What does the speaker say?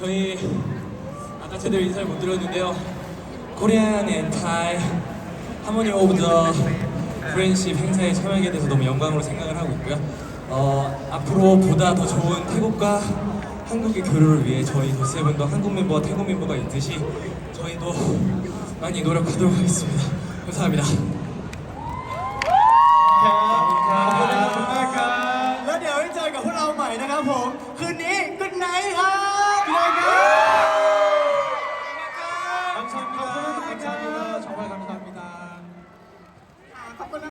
저희 아까 제대로 인사를 못 드렸는데요. 코리안 앤 타이 하모니 오브 더 프렌십 행사에 참여하게 돼서 너무 영광으로 생각을 하고 있고요. 어, 앞으로 보다 더 좋은 태국과 한국의 교류를 위해 저희 그 더세븐도 한국 멤버와 태국 멤버가 있듯이 저희도 많이 노력하도록 하겠습니다. 감사합니다.